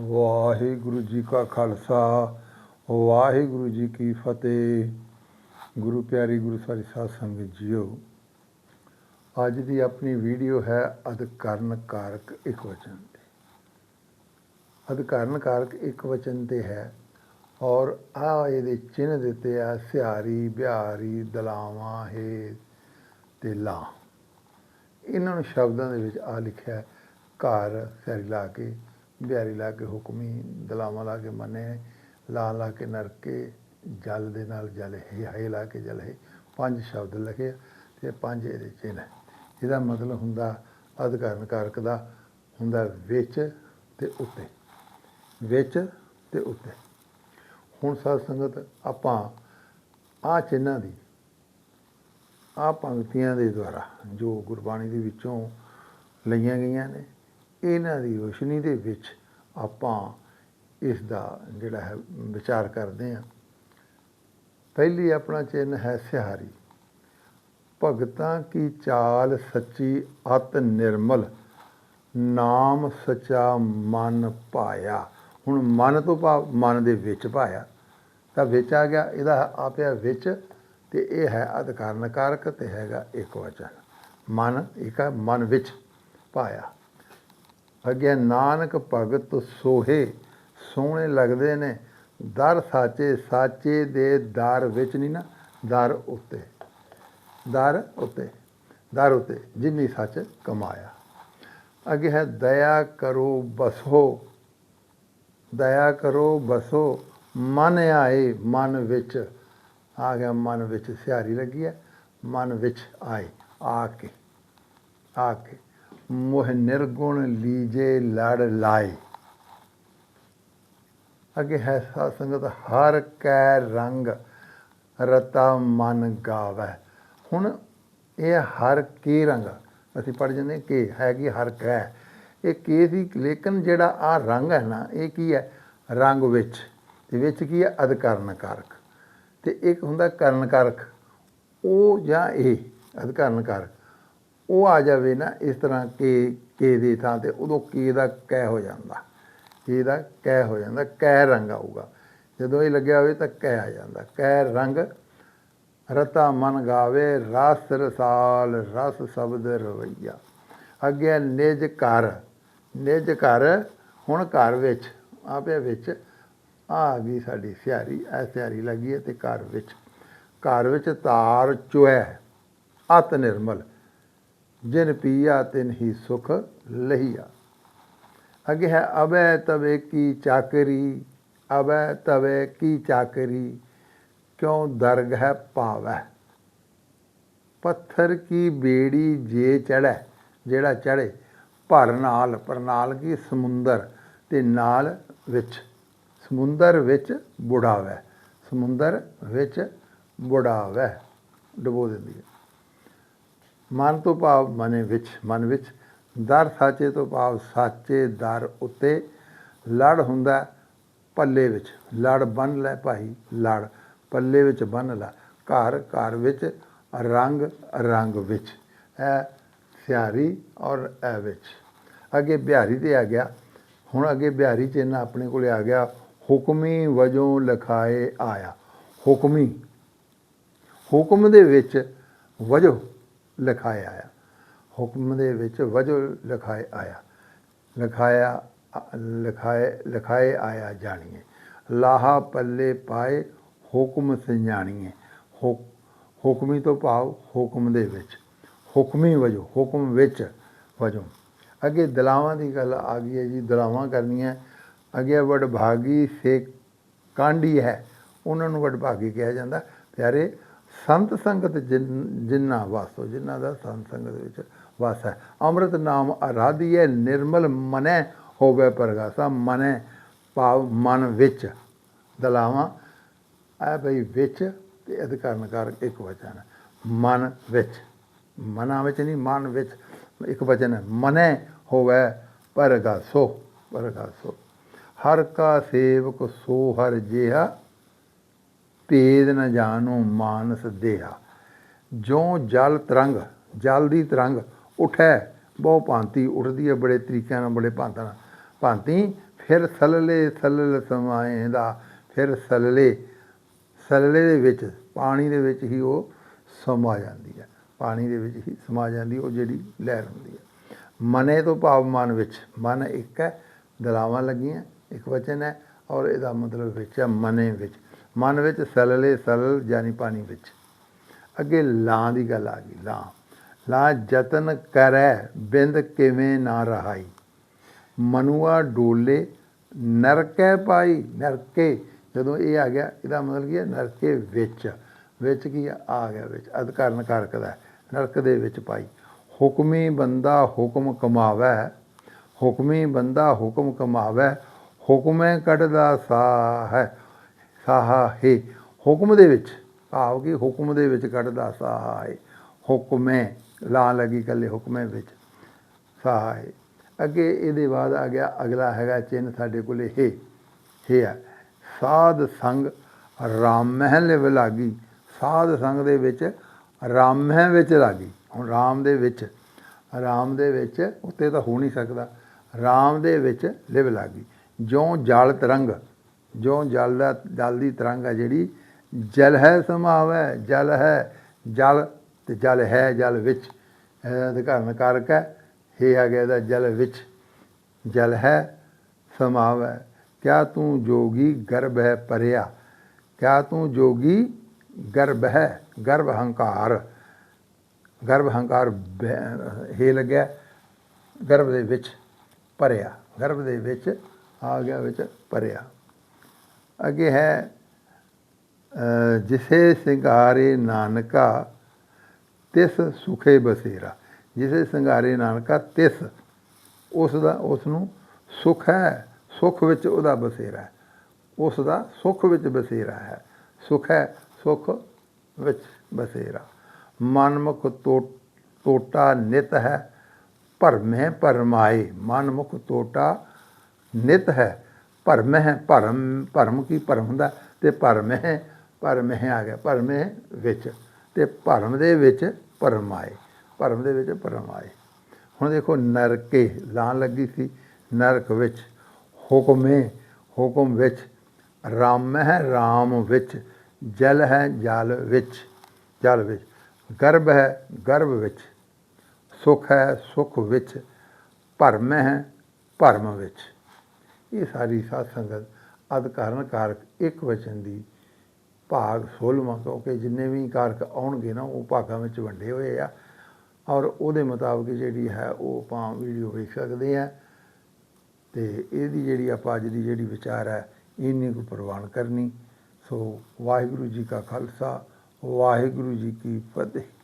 ਵਾਹਿਗੁਰੂ ਜੀ ਕਾ ਖਾਲਸਾ, ਵਾਹਿਗੁਰੂ ਜੀ ਕੀ ਫਤਿਹ। ਗੁਰੂ ਪਿਆਰੀ ਗੁਰੂ ਸਾਰੀ ਸਾਧ ਸੰਗਤ ਜੀਓ, ਅੱਜ ਦੀ ਆਪਣੀ ਵੀਡੀਓ ਹੈ ਅਧਿਕਰਨ ਕਾਰਕ ਇੱਕ ਵਚਨ ਤੇ। ਅਧਿਕਰਨ ਕਾਰਕ ਇੱਕ ਵਚਨ ਤੇ ਹੈ ਔਰ ਆ ਇਹਦੇ ਚਿੰਨ੍ਹ ਦਿੱਤੇ ਆ, ਸਿਹਾਰੀ, ਬਿਹਾਰੀ, ਦਲਾਵਾਂ ਹੈ ਤੇ ਲਾ ਇਹਨਾਂ ਨੂੰ ਸ਼ਬਦਾਂ ਦੇ ਵਿੱਚ ਆ ਲਿਖਿਆ ਘਰ, ਸਿਹਾਰੀ ਲਾ ਕੇ। ਬਿਹਾਰੀ ਲਾ ਕੇ ਹੁਕਮੀ, ਦਲਾਵਾਂ ਲਾ ਕੇ ਮੰਨੇ ਲਾ ਲਾ ਕੇ ਨਰਕੇ, ਜਲ ਦੇ ਨਾਲ ਜਲ ਹੈ ਹੈ ਲਾ ਕੇ ਜਲ ਹੈ, ਪੰਜ ਸ਼ਬਦ ਲਿਖੇ ਆ ਤੇ ਪੰਜ ਇਹਦੇ ਚਿੰਨ੍ਹ ਇਹਦਾ ਮਤਲਬ ਹੁੰਦਾ ਅਧਿਕਾਰਨ ਕਾਰਕ ਦਾ, ਹੁੰਦਾ ਵਿੱਚ ਤੇ ਉੱਤੇ। ਵਿੱਚ ਤੇ ਉੱਤੇ। ਹੁਣ ਸਾਧ ਸੰਗਤ, ਆਪਾਂ ਆ ਚਿੰਨਾਂ ਦੀ ਆ ਪੰਕਤੀਆਂ ਦੇ ਦੁਆਰਾ ਜੋ ਗੁਰਬਾਣੀ ਦੇ ਵਿੱਚੋਂ ਲਈਆਂ ਗਈਆਂ ਨੇ ਇਹਨਾਂ ਦੀ ਰੋਸ਼ਨੀ ਦੇ ਵਿੱਚ ਆਪਾਂ ਇਸ ਦਾ ਜਿਹੜਾ ਹੈ ਵਿਚਾਰ ਕਰਦੇ ਹਾਂ। ਪਹਿਲੀ ਆਪਣਾ ਚਿੰਨ੍ਹ ਹੈ ਸਿਹਾਰੀ। ਭਗਤਾਂ ਕੀ ਚਾਲ ਸੱਚੀ ਅਤ ਨਿਰਮਲ, ਨਾਮ ਸਚਾ ਮਨ ਪਾਇਆ। ਹੁਣ ਮਨ ਤੋਂ ਭਾਵ ਮਨ ਦੇ ਵਿੱਚ ਪਾਇਆ, ਤਾਂ ਵਿੱਚ ਆ ਗਿਆ, ਇਹਦਾ ਆਪਿਆ ਵਿੱਚ, ਤੇ ਇਹ ਹੈ ਅਧਿਕਾਰਨ ਕਾਰਕ ਤੇ ਹੈਗਾ ਇੱਕ ਵਚਨ। ਮਨ, ਇੱਕ ਮਨ ਵਿੱਚ ਪਾਇਆ। ਅੱਗੇ ਨਾਨਕ ਭਗਤ ਸੋਹੇ, ਸੋਹਣੇ ਲੱਗਦੇ ਨੇ। ਦਰ ਸਾਚੇ ਸਾਚੇ ਦੇ ਦਰ ਵਿੱਚ ਨਹੀਂ ਨਾ, ਦਰ ਉੱਤੇ। ਦਰ ਉੱਤੇ ਦਰ ਉੱਤੇ, ਜਿੰਨੀ ਸੱਚ ਕਮਾਇਆ। ਅੱਗੇ ਹੈ, ਦਇਆ ਕਰੋ ਬਸੋ, ਦਇਆ ਕਰੋ ਬਸੋ। ਮਨ ਆਏ ਮਨ ਵਿੱਚ, ਆ ਗਿਆ ਮਨ ਵਿੱਚ ਸਿਹਾਰੀ ਲੱਗੀ ਹੈ। ਮਨ ਵਿੱਚ ਆਏ, ਆ ਕੇ ਆ ਕੇ। ਮੋਹ ਨਿਰਗੁਣ ਲੀਜੇ ਲੜ ਲਾਏ। ਅੱਗੇ ਹੈ ਸਾਧ ਸੰਗਤ, ਹਰ ਕੈ ਰੰਗ ਰਤਾ ਮਨ ਗਾਵੈ। ਹੁਣ ਇਹ ਹਰ ਕੀ ਰੰਗ? ਅਸੀਂ ਪੜ ਜਾਂਦੇ ਹਾਂ ਕਿ ਹੈਗੀ ਹਰ ਕੈ। ਇਹ ਕੀ ਸੀ? ਲੇਕਿਨ ਜਿਹੜਾ ਆ ਰੰਗ ਹੈ ਨਾ, ਇਹ ਕੀ ਹੈ? ਰੰਗ ਵਿੱਚ। ਤੇ ਵਿੱਚ ਕੀ ਹੈ? ਅਧਿਕਰਨ ਕਾਰਕ ਤੇ ਇੱਕ ਹੁੰਦਾ ਕਰਨ ਕਾਰਕ ਉਹ ਜਾਂ ਇਹ ਅਧਿਕਾਰਨ ਕਾਰਕ ਉਹ ਆ ਜਾਵੇ ਨਾ ਇਸ ਤਰ੍ਹਾਂ ਕੇ ਕੇ ਦੀ ਥਾਂ ਤੇ, ਉਦੋਂ ਕੇ ਦਾ ਕੈ ਹੋ ਜਾਂਦਾ। ਕੇ ਦਾ ਕੈ ਹੋ ਜਾਂਦਾ, ਕੈ ਰੰਗ ਆਊਗਾ। ਜਦੋਂ ਇਹ ਲੱਗਿਆ ਹੋਵੇ ਤਾਂ ਕੈ ਆ ਜਾਂਦਾ। ਕੈ ਰੰਗ, ਰਤਾ ਮਨ ਗਾਵੇ, ਰਸ ਰਸਾਲ, ਰਸ ਸ਼ਬਦ ਰਵਈਆ। ਅੱਗੇ ਨਿਜ ਘਰ ਨਿਜ ਘਰ, ਹੁਣ ਘਰ ਵਿੱਚ, ਆਪੇ ਵਿੱਚ, ਆ ਗਈ ਸਾਡੀ ਸਿਆਰੀ ਐ ਸਿਆਰੀ ਲੱਗੀ ਹੈ ਤੇ ਘਰ ਵਿੱਚ। ਘਰ ਵਿੱਚ ਤਾਰ ਚੁਐ ਅਤ ਨਿਰਮਲ। ਜਿਨ ਪੀਆ ਤਿਨ ਹੀ ਸੁਖ ਲਹੀਆ। ਅੱਗੇ ਹੈ ਅਬੈ ਤਵੇ ਕੀ ਚਾਕਰੀ ਅਬੈ ਤਵੇ ਕੀ ਚਾਕਰੀ, ਕਿਉਂ ਦਰਗ ਹੈ ਭਾਵੈ? ਪੱਥਰ ਕੀ ਬੇੜੀ ਜੇ ਚੜੈ ਜਿਹੜਾ ਚੜੇ ਭਰ ਨਾਲ, ਪਰ ਕੀ ਸਮੁੰਦਰ, ਤੇ ਨਾਲ ਵਿੱਚ। ਸਮੁੰਦਰ ਵਿੱਚ ਬੁੜਾਵੈ, ਸਮੁੰਦਰ ਵਿੱਚ ਬੁੜਾਵੈ। ਡੁਬੋ ਦਿੰਦੀ ਹੈ। ਮਨ ਤੋਂ ਭਾਵ ਮਨੇ ਵਿੱਚ, ਮਨ ਵਿੱਚ। ਦਰ ਸਾਚੇ ਤੋਂ ਭਾਵ ਸਾਚੇ ਦਰ ਉੱਤੇ ਲੜ ਹੁੰਦਾ ਪੱਲੇ ਵਿੱਚ। ਲੜ ਬੰਨ ਲੈ ਭਾਈ, ਲੜ ਪੱਲੇ ਵਿੱਚ ਬੰਨ ਲੈ। ਘਰ ਘਰ ਵਿੱਚ, ਰੰਗ ਰੰਗ ਵਿੱਚ। ਇਹ ਸਿਆਰੀ ਔਰ ਇਹ ਵਿੱਚ। ਅੱਗੇ ਬਿਹਾਰੀ ਤੇ ਆ ਗਿਆ। ਹੁਣ ਅੱਗੇ ਬਿਹਾਰੀ 'ਚ ਇਹਨਾਂ ਆਪਣੇ ਕੋਲੇ ਆ ਗਿਆ। ਹੁਕਮੀ ਵਜੋਂ ਲਿਖਾਏ ਆਇਆ। ਹੁਕਮੀ। ਹੁਕਮ ਦੇ ਵਿੱਚ ਵਜੋਂ ਲਿਖਾਇਆ ਆਇਆ ਹੁਕਮ ਦੇ ਵਿੱਚ ਵਜੋਂ ਲਿਖਾਏ ਆਇਆ। ਲਿਖਾਇਆ, ਲਿਖਾਏ ਲਿਖਾਏ ਆਇਆ ਜਾਣੀਏ। ਲਾਹਾ ਪੱਲੇ ਪਾਏ ਹੁਕਮ ਸੰਜਾਣੀਏ। ਹੁਕ- ਹੁਕਮੀ ਤੋਂ ਭਾਵ ਹੁਕਮ ਦੇ ਵਿੱਚ। ਹੁਕਮੀ ਵਜੋਂ, ਹੁਕਮ ਵਿੱਚ ਵਜੋਂ। ਅੱਗੇ ਦਲਾਵਾਂ ਦੀ ਗੱਲ ਆ ਗਈ ਹੈ ਜੀ, ਦਲਾਵਾਂ ਕਰਨੀਆਂ। ਅੱਗੇ ਵਡਭਾਗੀ ਸੇ ਕਾਂਢੀ ਹੈ। ਉਹਨਾਂ ਨੂੰ ਵਡਭਾਗੀ ਕਿਹਾ ਜਾਂਦਾ। ਪਿਆਰੇ ਸੰਤ ਸੰਗਤ ਜਿਨ- ਜਿਨ੍ਹਾਂ ਵਾਸੋ ਜਿਨ੍ਹਾਂ ਦਾ ਸੰਤ ਸੰਗਤ ਵਿੱਚ ਵਾਸ ਹੈ। ਅੰਮ੍ਰਿਤ ਨਾਮ ਆਰਾਧੀਏ ਨਿਰਮਲ ਮਨੈ ਹੋਵੇ ਪ੍ਰਗਾਸਾ। ਮਨੈ ਭਾਵ ਮਨ ਵਿੱਚ ਦਲਾਵਾਂ। ਆ ਬਈ ਵਿੱਚ ਤੇ ਅਧਿਕਾਰਨ ਕਾਰਕ ਇੱਕ ਵਚਨ ਮਨ ਵਿੱਚ। ਮਨਾਂ ਵਿੱਚ ਨਹੀਂ, ਮਨ ਵਿੱਚ ਇੱਕ ਵਚਨ ਹੈ। ਮਨੈ ਹੋਵੇ ਪਰਗਾਸੋ ਪਰਗਾਸੋ। ਹਰ ਕਾ ਸੇਵਕ ਸੋ ਹਰ ਜਿਹਾ ਭੇਦ ਨ ਜਾਣੋ ਮਾਨਸ ਦੇਹਾ। ਜੋ ਜਲ ਤਰੰਗ, ਜਲ ਦੀ ਤਰੰਗ ਉਠੈ, ਬਹੁ ਭਾਂਤੀ ਉੱਠਦੀ ਹੈ ਬੜੇ ਤਰੀਕਿਆਂ ਨਾਲ, ਬੜੇ ਭਾਂਤਾਂ ਨਾਲ। ਭਾਂਤੀ, ਫਿਰ ਸਲਲੇ ਸਲਲ ਸਮਾਏਂਦਾ, ਫਿਰ ਸਲਲੇ ਸਲਲੇ ਦੇ ਵਿੱਚ, ਪਾਣੀ ਦੇ ਵਿੱਚ ਹੀ ਉਹ ਸਮਾ ਜਾਂਦੀ ਹੈ ਪਾਣੀ ਦੇ ਵਿੱਚ ਹੀ ਸਮਾ ਜਾਂਦੀ ਉਹ ਜਿਹੜੀ ਲਹਿਰ ਹੁੰਦੀ ਹੈ ਮਨੇ ਤੋਂ ਭਾਵ ਮਨ ਵਿੱਚ, ਮਨ ਇੱਕ ਹੈ, ਦਲਾਵਾਂ ਲੱਗੀਆਂ, ਇੱਕ ਵਚਨ ਹੈ, ਔਰ ਇਹਦਾ ਮਤਲਬ ਵਿੱਚ ਹੈ, ਮਨੇ ਵਿੱਚ। ਮਨ ਵਿੱਚ ਸਲਲੇ ਸਲਲ ਯਾਨੀ ਪਾਣੀ ਵਿੱਚ। ਅੱਗੇ ਲਾਂ ਦੀ ਗੱਲ ਆ ਗਈ, ਲਾਂ। ਲਾਂ ਯਤਨ ਕਰੈ, ਬਿੰਦ ਕਿਵੇਂ ਨਾ ਰਹਾਈ। ਮਨੁਆ ਡੋਲੇ, ਨਰਕੈ ਪਾਈ, ਨਰਕੇ। ਜਦੋਂ ਇਹ ਆ ਗਿਆ, ਇਹਦਾ ਮਤਲਬ ਕੀ ਹੈ, ਨਰਕੇ ਵਿੱਚ। ਵਿੱਚ ਕੀ ਆ ਗਿਆ ਵਿੱਚ। ਅਧਿਕਾਰਨ ਕਾਰਕ ਦਾ। ਨਰਕ ਦੇ ਵਿੱਚ ਪਾਈ। ਹੁਕਮੀ ਬੰਦਾ ਹੁਕਮ ਕਮਾਵੈ। ਹੁਕਮੀ ਬੰਦਾ ਹੁਕਮ ਕਮਾਵੈ। ਹੁਕਮੇ ਕੱਢਦਾ ਸਾਹ ਹੈ। ਸਾਹਾ ਹੈ, ਹੁਕਮ ਦੇ ਵਿੱਚ। ਭਾਵ ਕਿ ਹੁਕਮ ਦੇ ਵਿੱਚ ਕੱਢਦਾ ਸਾਹ ਹੈ। ਹੁਕਮੇ ਲਾ ਲੱਗੀ ਕੱਲੇ ਹੁਕਮੇ ਵਿੱਚ। ਸਾਹ ਹੈ। ਅੱਗੇ ਇਹਦੇ ਬਾਅਦ ਆ ਗਿਆ ਅਗਲਾ ਹੈਗਾ ਚਿੰਨ ਸਾਡੇ ਕੋਲੇ ਹੈ। ਹੈ ਆ। ਸਾਧ ਸੰਗ ਰਾਮ ਮਹਿਲ ਵਿਲਾਗੀ ਸਾਧ ਸੰਗ ਦੇ ਵਿੱਚ ਰਾਮ ਮਹਿਲ ਵਿੱਚ ਲਾਗੀ। ਹੁਣ ਰਾਮ ਦੇ ਵਿੱਚ, ਰਾਮ ਦੇ ਵਿੱਚ ਉੱਤੇ ਤਾਂ ਹੋ ਨਹੀਂ ਸਕਦਾ। ਰਾਮ ਦੇ ਵਿੱਚ ਲਿਵ ਲਾਗੀ। ਜਿਉਂ ਜਲ ਤਰੰਗ ਜੋ ਜਲ ਦਾ, ਜਲ ਦੀ ਤਰੰਗ ਹੈ ਜਿਹੜੀ, ਜਲ ਹੈ ਸਮਾਵੈ ਜਲ ਹੈ ਜਲ ਤੇ ਜਲ ਹੈ ਜਲ ਵਿੱਚ। ਅਧਿਕਾਰਨ ਕਾਰਕ ਹੈ। ਇਹ ਆ ਗਿਆ ਇਹਦਾ ਜਲ ਵਿੱਚ। ਜਲ ਹੈ ਸਮਾਵੈ ਕਿਆ ਤੂੰ ਜੋਗੀ ਗਰਭ ਹੈ ਪਰਿਆ? ਕਿਆ ਤੂੰ ਜੋਗੀ ਗਰਭ ਹੈ? ਗਰਭ ਹੰਕਾਰ। ਗਰਭ ਹੰਕਾਰ ਹੇ ਲੱਗਿਆ। ਗਰਭ ਦੇ ਵਿੱਚ ਭਰਿਆ ਗਰਭ ਦੇ ਵਿੱਚ ਆ ਗਿਆ ਵਿੱਚ ਭਰਿਆ ਅੱਗੇ ਹੈ ਜਿਸੇ ਸਿੰਗਾਰੇ ਨਾਨਕਾ, ਤਿਸ ਸੁਖੇ ਬਸੇਰਾ। ਜਿਸੇ ਸਿੰਗਾਰੇ ਨਾਨਕਾ, ਤਿਸ, ਉਸ ਦਾ, ਉਸ ਨੂੰ ਸੁਖ ਹੈ, ਸੁਖ ਵਿੱਚ ਉਹਦਾ ਬਸੇਰਾ ਹੈ। ਉਸ ਦਾ ਸੁਖ ਵਿੱਚ ਬਸੇਰਾ ਹੈ। ਸੁਖ ਹੈ, ਸੁਖ ਵਿੱਚ ਬਸੇਰਾ। ਮਨਮੁਖ ਟੋ- ਟੋਟਾ ਨਿਤ ਹੈ ਭਰਮੇ ਭਰਮਾਏ। ਮਨਮੁਖ ਟੋਟਾ ਨਿਤ ਹੈ ਭਰਮ ਹੈ, ਭਰਮ ਭਰਮ ਕੀ ਭਰਮ ਹੁੰਦਾ? ਤੇ ਭਰਮ ਹੈ ਭਰਮ ਹੈ ਆ ਗਿਆ, ਭਰਮ ਹੈ ਵਿੱਚ। ਤੇ ਭਰਮ ਦੇ ਵਿੱਚ ਭਰਮ ਆਏ ਭਰਮ ਦੇ ਵਿੱਚ ਭਰਮ ਆਏ ਹੁਣ ਦੇਖੋ ਨਰਕੇ ਲਾਂ ਲੱਗੀ ਸੀ, ਨਰਕ ਵਿੱਚ, ਹੁਕਮੇ, ਹੁਕਮ ਵਿੱਚ, ਰਾਮ ਹੈ, ਰਾਮ ਵਿੱਚ, ਜਲ ਹੈ, ਜਲ ਵਿੱਚ ਜਲ ਵਿੱਚ। ਗਰਭ ਹੈ, ਗਰਭ ਵਿੱਚ, ਸੁਖ ਹੈ, ਸੁਖ ਵਿੱਚ, ਭਰਮ ਹੈ, ਭਰਮ ਵਿੱਚ। ਇਹ ਸਾਰੀ ਸਾਧ ਸੰਗਤ ਅਧਿਕਾਰਨ ਕਾਰਕ ਇੱਕ ਵਚਨ ਦੀ ਭਾਗ 16ਵਾਂ ਕਿਉਂਕਿ ਜਿੰਨੇ ਵੀ ਕਾਰਕ ਆਉਣਗੇ ਨਾ, ਉਹ ਭਾਗਾਂ ਵਿੱਚ ਵੰਡੇ ਹੋਏ ਆ। ਔਰ ਉਹਦੇ ਮੁਤਾਬਕ ਜਿਹੜੀ ਹੈ, ਉਹ ਆਪਾਂ ਵੀਡੀਓ ਵੇਖ ਸਕਦੇ ਆ। ਤੇ ਇਹਦੀ ਜਿਹੜੀ ਆਪਾਂ ਅੱਜ ਦੀ ਜਿਹੜੀ ਵਿਚਾਰ ਹੈ, ਇੰਨੀ ਕੁ ਪ੍ਰਵਾਨ ਕਰਨੀ। ਸੋ ਵਾਹਿਗੁਰੂ ਜੀ ਕਾ ਖਾਲਸਾ, ਵਾਹਿਗੁਰੂ ਜੀ ਕੀ ਫਤਿਹ।